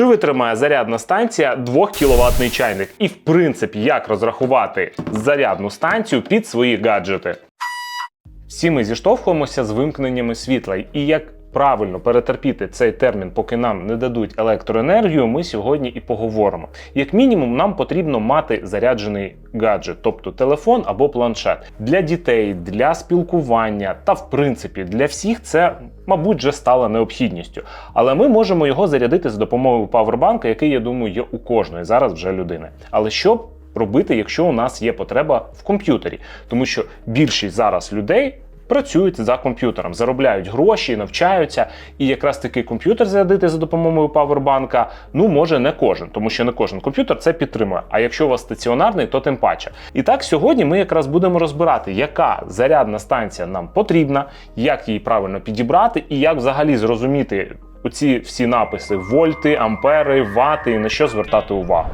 Чи витримає зарядна станція 2 кВт чайник? І в принципі, як розрахувати зарядну станцію під свої гаджети? Всі ми зіштовхуємося з вимкненнями світла, і як правильно перетерпіти цей термін, поки нам не дадуть електроенергію, ми сьогодні і поговоримо. Як мінімум, нам потрібно мати заряджений гаджет, тобто телефон або планшет для дітей, для спілкування та, в принципі, для всіх це. Мабуть, вже стала необхідністю, але ми можемо його зарядити за допомогою павербанка, який, я думаю, є у кожної зараз вже людини. Але що робити, якщо у нас є потреба в комп'ютері? Тому що більшість зараз людей працюють за комп'ютером, заробляють гроші, навчаються. І якраз такий комп'ютер зарядити за допомогою павербанка, ну може не кожен, тому що не кожен комп'ютер це підтримує. А якщо у вас стаціонарний, то тим паче. І так сьогодні ми якраз будемо розбирати, яка зарядна станція нам потрібна, як її правильно підібрати, і як взагалі зрозуміти. Оці всі написи вольти, ампери, вати і на що звертати увагу.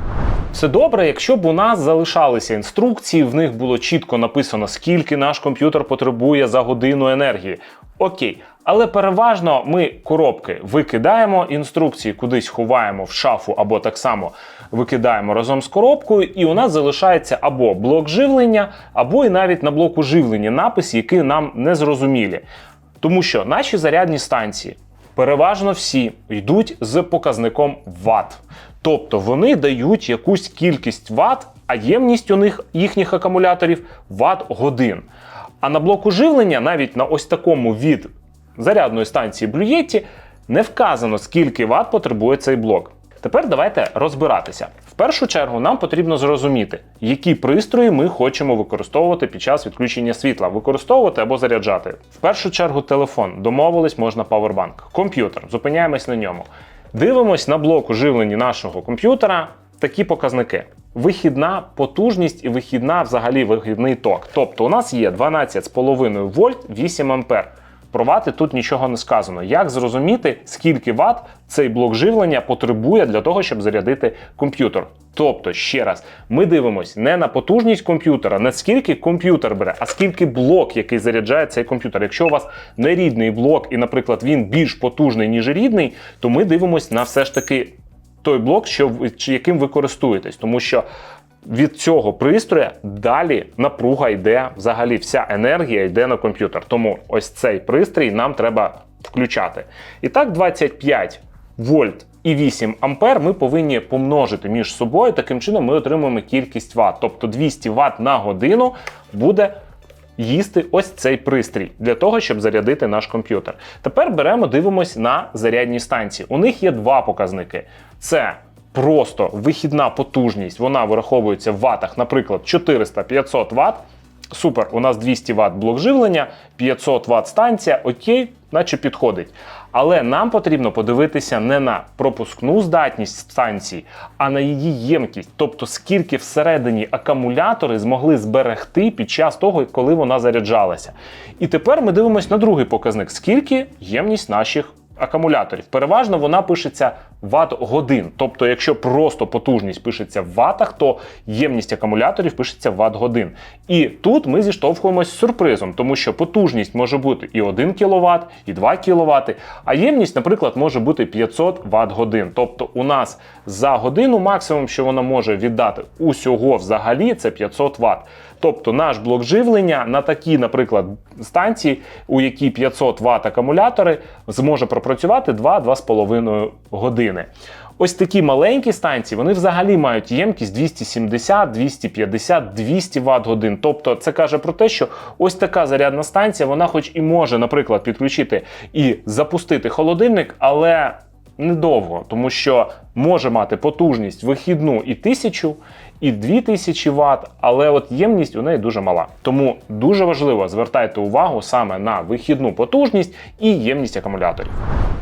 Все добре, якщо б у нас залишалися інструкції, в них було чітко написано, скільки наш комп'ютер потребує за годину енергії. Окей, але переважно ми коробки викидаємо, інструкції кудись ховаємо в шафу або так само викидаємо разом з коробкою, і у нас залишається або блок живлення, або і навіть на блоку живлення напис, які нам не зрозумілі. Тому що наші зарядні станції переважно всі йдуть з показником Вт. Тобто вони дають якусь кількість Вт, а ємність у них їхніх акумуляторів Вт годин. А на блоку живлення, навіть на ось такому від зарядної станції Блюєтті, не вказано, скільки Вт потребує цей блок. Тепер давайте розбиратися. В першу чергу нам потрібно зрозуміти, які пристрої ми хочемо використовувати під час відключення світла, використовувати або заряджати. В першу чергу телефон, домовились, можна павербанк, комп'ютер, зупиняємось на ньому. Дивимось на блок живлення нашого комп'ютера такі показники. Вихідна потужність і вихідна взагалі вихідний ток. Тобто у нас є 12,5 вольт 8 ампер. Про вати тут нічого не сказано. Як зрозуміти, скільки ват цей блок живлення потребує для того, щоб зарядити комп'ютер? Тобто, ще раз, ми дивимося не на потужність комп'ютера, не скільки комп'ютер бере, а скільки блок, який заряджає цей комп'ютер. Якщо у вас не рідний блок, і, наприклад, він більш потужний, ніж рідний, то ми дивимося на все ж таки той блок, що яким ви користуєтесь, тому що від цього пристрою далі напруга йде, взагалі вся енергія йде на комп'ютер. Тому ось цей пристрій нам треба включати. І так, 25 вольт і 8 ампер ми повинні помножити між собою. Таким чином ми отримуємо кількість ватт. Тобто 200 Вт на годину буде. Їсти ось цей пристрій для того, щоб зарядити наш комп'ютер. Тепер беремо, дивимось на зарядні станції. У них є два показники: це просто вихідна потужність, вона вираховується в ватах, наприклад, 400-500 Вт. Супер, у нас 200 Вт блок живлення, 500 Вт станція, окей, наче підходить. Але нам потрібно подивитися не на пропускну здатність станції, а на її ємкість, тобто скільки всередині акумулятори змогли зберегти під час того, коли вона заряджалася. І тепер ми дивимося на другий показник: скільки ємність наших акумуляторів. Переважно вона пишеться ватт годин. Тобто, якщо просто потужність пишеться в ватах, то ємність акумуляторів пишеться в ватт годин. І тут ми зіштовхуємось з сюрпризом, тому що потужність може бути і 1 кВт, і 2 кВт, а ємність, наприклад, може бути 500 Вт годин. Тобто у нас за годину максимум, що вона може віддати усього взагалі, це 500 Вт. Тобто наш блок живлення на такі, наприклад, станції, у якій 500 Вт акумулятори, зможе пропрацювати 2-2,5 години. Ось такі маленькі станції, вони взагалі мають ємкість 270, 250, 200 Вт годин. Тобто це каже про те, що ось така зарядна станція, вона хоч і може, наприклад, підключити і запустити холодильник, але недовго, тому що може мати потужність вихідну і 1000, і 2000 Вт, але от ємність у неї дуже мала. Тому дуже важливо звертайте увагу саме на вихідну потужність і ємність акумуляторів.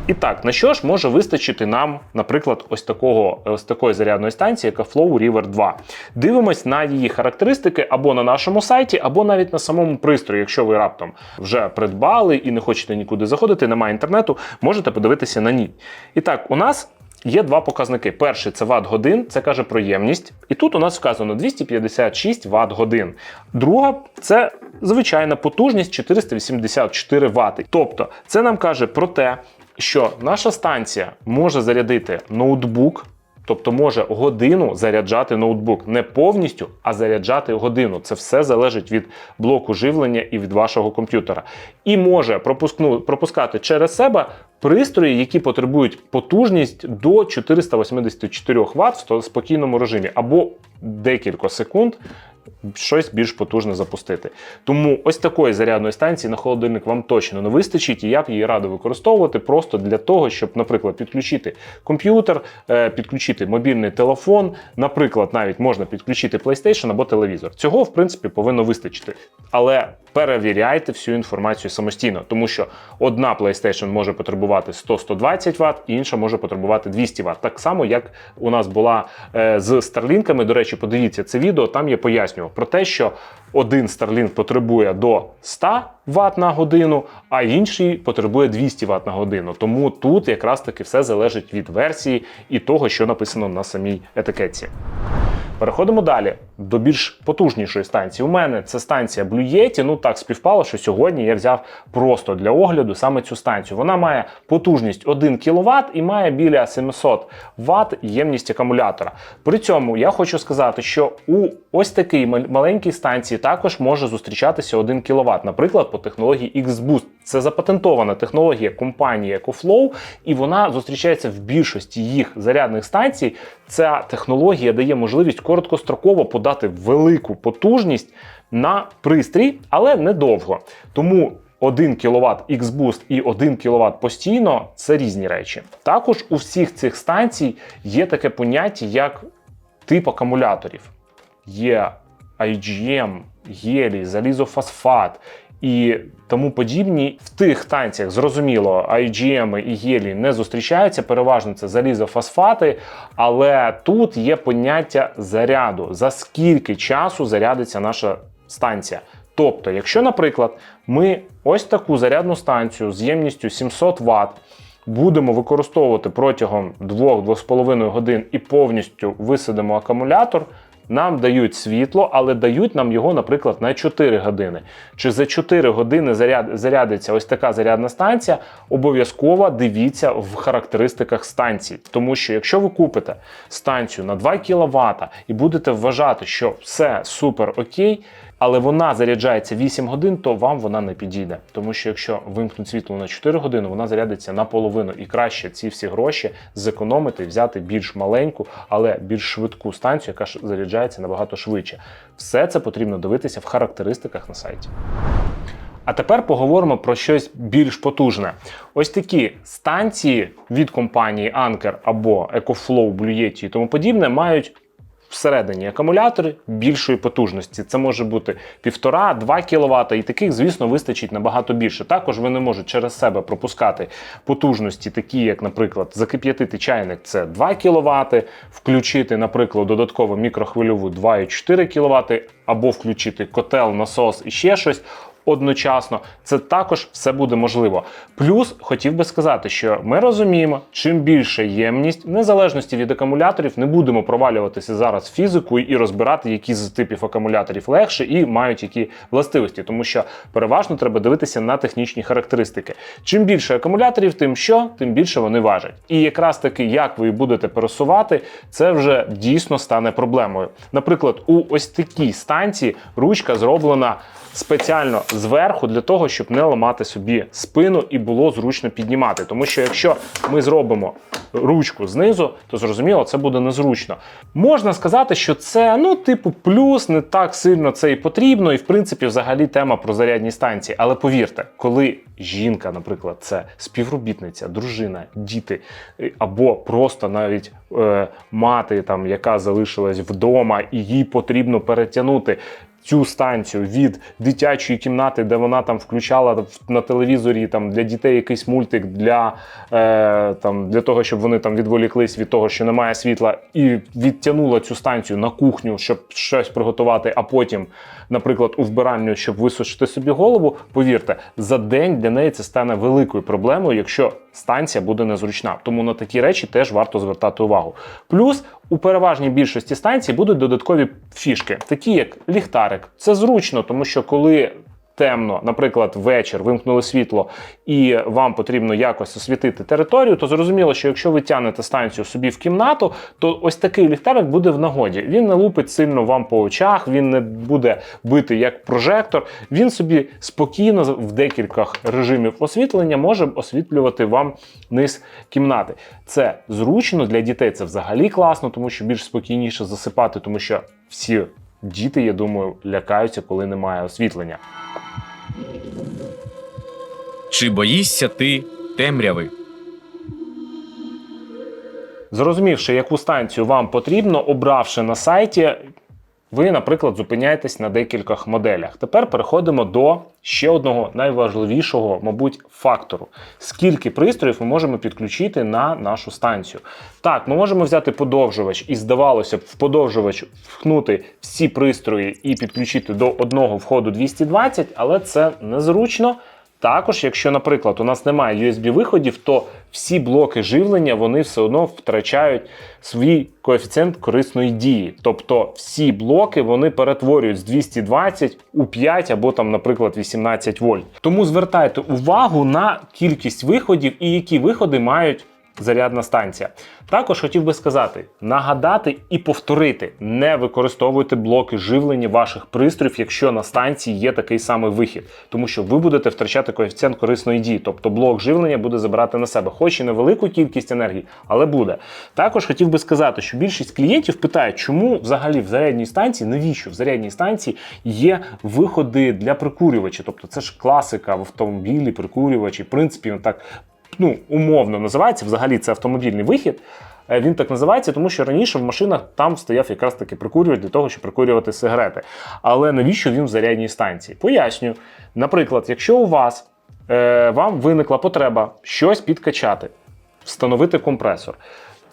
І так, на що ж може вистачити нам, наприклад, ось такого ось такої зарядної станції, яка Flow River 2. Дивимось на її характеристики або на нашому сайті, або навіть на самому пристрої. Якщо ви раптом вже придбали і не хочете нікуди заходити, немає інтернету, можете подивитися на ній. І так, у нас Є два показники. Перший це Вт годин, це каже про ємність. І тут у нас вказано 256 Вт годин. Друга це звичайна потужність 484 Вт. Тобто це нам каже про те, що наша станція може зарядити ноутбук. Тобто може годину заряджати ноутбук не повністю, а заряджати годину. Це все залежить від блоку живлення і від вашого комп'ютера. І може пропускну, пропускати через себе пристрої, які потребують потужність до 484 Вт в спокійному режимі, або декілька секунд. Щось більш потужне запустити. Тому ось такої зарядної станції на холодильник вам точно не вистачить, і я б її радив використовувати просто для того, щоб, наприклад, підключити комп'ютер, е, підключити мобільний телефон, наприклад, навіть можна підключити PlayStation або телевізор. Цього, в принципі, повинно вистачити. Але перевіряйте всю інформацію самостійно, тому що одна PlayStation може потребувати 100-120 Вт, інша може потребувати 200 Вт. Так само, як у нас була е, з Старлінками. До речі, подивіться це відео, там я пояснював про те, що один Starlink потребує до 100 Вт на годину, а інший потребує 200 Вт на годину. Тому тут якраз таки все залежить від версії і того, що написано на самій етикетці. Переходимо далі до більш потужнішої станції. У мене це станція Blue Yeti. Ну так співпало, що сьогодні я взяв просто для огляду саме цю станцію. Вона має потужність 1 кВт і має біля 700 Вт ємність акумулятора. При цьому я хочу сказати, що у ось такій маленькій станції також може зустрічатися 1 кВт, наприклад, по технології X-Boost. Це запатентована технологія компанії EcoFlow, і вона зустрічається в більшості їх зарядних станцій. Ця технологія дає можливість короткостроково подати велику потужність на пристрій, але недовго. Тому 1 кВт X-Boost і 1 кВт постійно це різні речі. Також у всіх цих станцій є таке поняття, як тип акумуляторів. Є IGM, гелій, залізофосфат і тому подібні в тих станціях, зрозуміло, IGM і гелі не зустрічаються. Переважно це залізофосфати, але тут є поняття заряду. За скільки часу зарядиться наша станція? Тобто, якщо, наприклад, ми ось таку зарядну станцію з ємністю 700 Вт будемо використовувати протягом 2-2,5 годин і повністю висадимо акумулятор. Нам дають світло, але дають нам його, наприклад, на 4 години. Чи за 4 години заряд, зарядиться ось така зарядна станція? Обов'язково дивіться в характеристиках станції. Тому що якщо ви купите станцію на 2 кВт і будете вважати, що все супер окей, але вона заряджається 8 годин, то вам вона не підійде. Тому що якщо вимкнуть світло на 4 години, вона зарядиться наполовину. І краще ці всі гроші зекономити, взяти більш маленьку, але більш швидку станцію, яка заряджається набагато швидше. Все це потрібно дивитися в характеристиках на сайті. А тепер поговоримо про щось більш потужне. Ось такі станції від компанії Anker або EcoFlow, Blue Yeti і тому подібне мають всередині акумулятори більшої потужності. Це може бути 1,5-2 кВт, і таких, звісно, вистачить набагато більше. Також вони можуть через себе пропускати потужності, такі, як, наприклад, закип'ятити чайник це 2 кВт, включити, наприклад, додатково мікрохвильову 2,4 кВт, або включити котел, насос і ще щось одночасно, це також все буде можливо. Плюс хотів би сказати, що ми розуміємо, чим більше ємність, в незалежності від акумуляторів, не будемо провалюватися зараз фізикою і розбирати, які з типів акумуляторів легше і мають які властивості, тому що переважно треба дивитися на технічні характеристики. Чим більше акумуляторів, тим що, тим більше вони важать. І якраз таки, як ви будете пересувати, це вже дійсно стане проблемою. Наприклад, у ось такій станції ручка зроблена спеціально зверху для того, щоб не ламати собі спину і було зручно піднімати. Тому що якщо ми зробимо ручку знизу, то зрозуміло, це буде незручно. Можна сказати, що це ну, типу, плюс, не так сильно це і потрібно, і в принципі, взагалі, тема про зарядні станції. Але повірте, коли жінка, наприклад, це співробітниця, дружина, діти, або просто навіть е, мати, там, яка залишилась вдома, і їй потрібно перетягнути цю станцію від дитячої кімнати, де вона там включала на телевізорі там для дітей якийсь мультик для е, там для того, щоб вони там відволіклись від того, що немає світла, і відтягнула цю станцію на кухню, щоб щось приготувати, а потім, наприклад, у вбиральню, щоб висушити собі голову. Повірте, за день для неї це стане великою проблемою, якщо станція буде незручна. Тому на такі речі теж варто звертати увагу. Плюс у переважній більшості станцій будуть додаткові фішки, такі як ліхтарик. Це зручно, тому що коли темно, наприклад, вечір вимкнули світло, і вам потрібно якось освітити територію, то зрозуміло, що якщо ви тягнете станцію собі в кімнату, то ось такий ліхтарик буде в нагоді. Він не лупить сильно вам по очах, він не буде бити як прожектор. Він собі спокійно в декілька режимів освітлення може освітлювати вам низ кімнати. Це зручно для дітей. Це взагалі класно, тому що більш спокійніше засипати, тому що всі діти, я думаю, лякаються, коли немає освітлення. Чи боїшся ти темряви? Зрозумівши, яку станцію вам потрібно, обравши на сайті, ви, наприклад, зупиняєтесь на декількох моделях. Тепер переходимо до ще одного найважливішого, мабуть, фактору: скільки пристроїв ми можемо підключити на нашу станцію. Так, ми можемо взяти подовжувач, і здавалося б, в подовжувач вхнути всі пристрої і підключити до одного входу 220, але це незручно. Також, якщо, наприклад, у нас немає USB-виходів, то всі блоки живлення вони все одно втрачають свій коефіцієнт корисної дії. Тобто всі блоки вони перетворюють з 220 у 5 або там, наприклад, 18 вольт. Тому звертайте увагу на кількість виходів і які виходи мають зарядна станція. Також хотів би сказати, нагадати і повторити: не використовуйте блоки живлення ваших пристроїв, якщо на станції є такий самий вихід, тому що ви будете втрачати коефіцієнт корисної дії, тобто блок живлення буде забирати на себе, хоч і невелику кількість енергії, але буде. Також хотів би сказати, що більшість клієнтів питають, чому взагалі в зарядній станції, навіщо в зарядній станції є виходи для прикурювача, тобто це ж класика в автомобілі, прикурювачі, в принципі, так ну, умовно називається. Взагалі це автомобільний вихід. Е, Він так називається, тому що раніше в машинах там стояв якраз таки прикурювач для того, щоб прикурювати сигарети. Але навіщо він в зарядній станції? Пояснюю. Наприклад, якщо у вас е, вам виникла потреба щось підкачати, встановити компресор.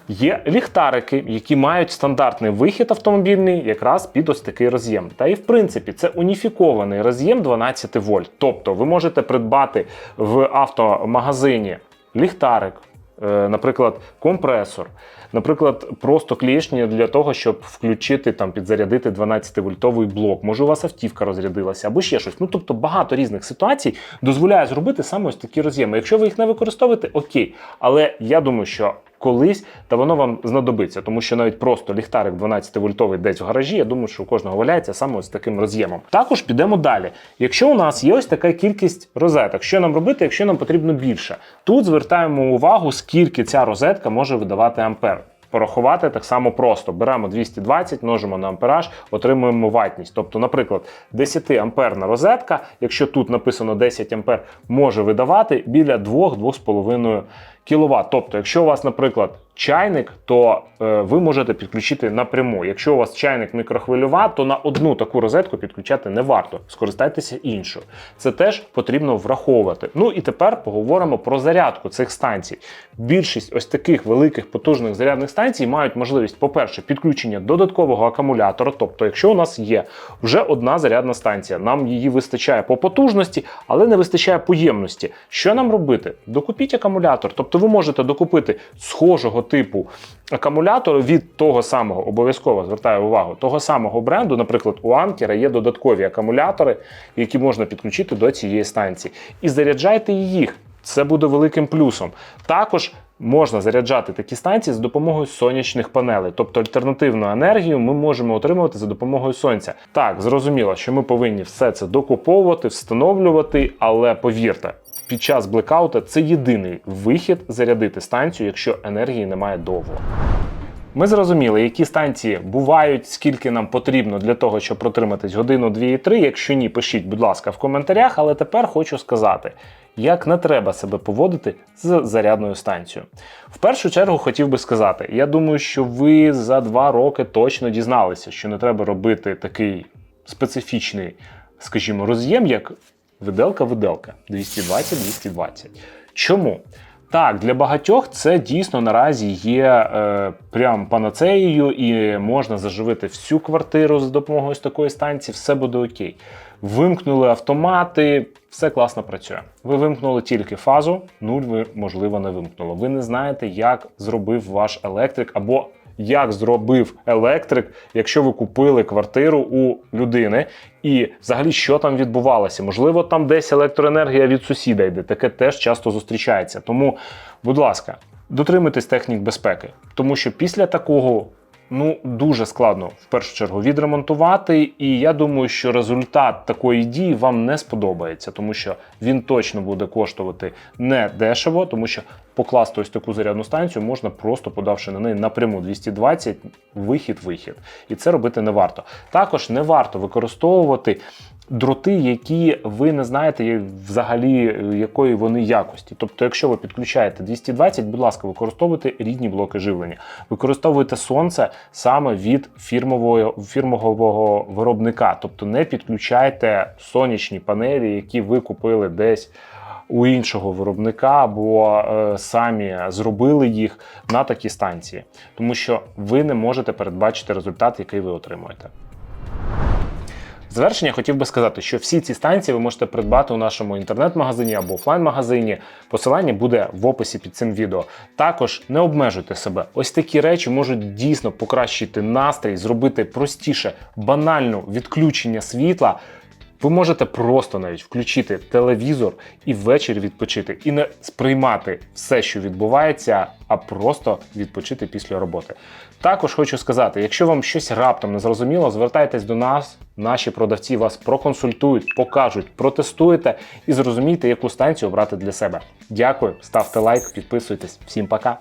Є ліхтарики, які мають стандартний вихід автомобільний, якраз під ось такий роз'єм. Та і в принципі це уніфікований роз'єм 12 вольт. Тобто ви можете придбати в автомагазині ліхтарик, е, наприклад, компресор, наприклад, просто клешні для того, щоб включити там, підзарядити 12-вольтовий блок. Може, у вас автівка розрядилася або ще щось. Ну тобто багато різних ситуацій дозволяє зробити саме ось такі роз'єми. Якщо ви їх не використовуєте, окей. Але я думаю, що. Колись та воно вам знадобиться, тому що навіть просто ліхтарик 12-вольтовий десь в гаражі, я думаю, що у кожного валяється саме ось таким роз'ємом. Також підемо далі. Якщо у нас є ось така кількість розеток, що нам робити, якщо нам потрібно більше? Тут звертаємо увагу, скільки ця розетка може видавати ампер. Порахувати так само просто. Беремо 220, множимо на ампераж, отримуємо ватність. Тобто, наприклад, 10 амперна розетка, якщо тут написано 10 ампер, може видавати біля 2-2,5 кВт. Тобто, якщо у вас, наприклад, чайник, то е, ви можете підключити напряму. Якщо у вас чайник мікрохвильова, то на одну таку розетку підключати не варто. Скористайтеся іншою. Це теж потрібно враховувати. Ну і тепер поговоримо про зарядку цих станцій. Більшість ось таких великих потужних зарядних станцій мають можливість, по-перше, підключення додаткового акумулятора. Тобто, якщо у нас є вже одна зарядна станція, нам її вистачає по потужності, але не вистачає поємності. Що нам робити? Докупіть акумулятор. Тобто ви можете докупити схожого типу акумулятор від того самого, обов'язково звертаю увагу, того самого бренду, наприклад, у Анкера є додаткові акумулятори, які можна підключити до цієї станції. І заряджайте їх. Це буде великим плюсом. Також можна заряджати такі станції за допомогою сонячних панелей, тобто альтернативну енергію ми можемо отримувати за допомогою сонця. Так, зрозуміло, що ми повинні все це докуповувати, встановлювати, але повірте. Під час блекаута це єдиний вихід зарядити станцію, якщо енергії немає довго. Ми зрозуміли, які станції бувають, скільки нам потрібно для того, щоб протриматись годину, дві і три. Якщо ні, пишіть, будь ласка, в коментарях. Але тепер хочу сказати, як не треба себе поводити з зарядною станцією. В першу чергу хотів би сказати, я думаю, що ви за два роки точно дізналися, що не треба робити такий специфічний, скажімо, роз'єм, як виделка-виделка 220-220. Чому? Так, для багатьох це дійсно наразі є е, прям панацеєю, і можна заживити всю квартиру за допомогою такої станції, все буде окей. Вимкнули автомати, все класно працює. Ви вимкнули тільки фазу, нуль ви, можливо, не вимкнули. Ви не знаєте, як зробив ваш електрик, або як зробив електрик, якщо ви купили квартиру у людини, і взагалі що там відбувалося. Можливо, там десь електроенергія від сусіда йде. Таке теж часто зустрічається. Тому, будь ласка, дотримуйтесь технік безпеки, тому що після такого. Ну, дуже складно в першу чергу відремонтувати, і я думаю, що результат такої дії вам не сподобається, тому що він точно буде коштувати не дешево, тому що покласти ось таку зарядну станцію можна просто подавши на неї напряму 220 вихід-вихід. І це робити не варто. Також не варто використовувати дроти, які ви не знаєте взагалі е, якої вони якості. Тобто, якщо ви підключаєте 220, будь ласка, використовуйте рідні блоки живлення, використовуйте сонце саме від фірмового, фірмового виробника. Тобто не підключайте сонячні панелі, які ви купили десь. У іншого виробника або е, самі зробили їх на такі станції, тому що ви не можете передбачити результат, який ви отримуєте. Завершення хотів би сказати, що всі ці станції ви можете придбати у нашому інтернет-магазині або офлайн-магазині. Посилання буде в описі під цим відео. Також не обмежуйте себе. Ось такі речі можуть дійсно покращити настрій, зробити простіше, банально відключення світла. Ви можете просто навіть включити телевізор і ввечері відпочити, і не сприймати все, що відбувається, а просто відпочити після роботи. Також хочу сказати: якщо вам щось раптом не зрозуміло, звертайтесь до нас. Наші продавці вас проконсультують, покажуть, протестуєте і зрозумійте, яку станцію обрати для себе. Дякую, ставте лайк, підписуйтесь. Всім пока.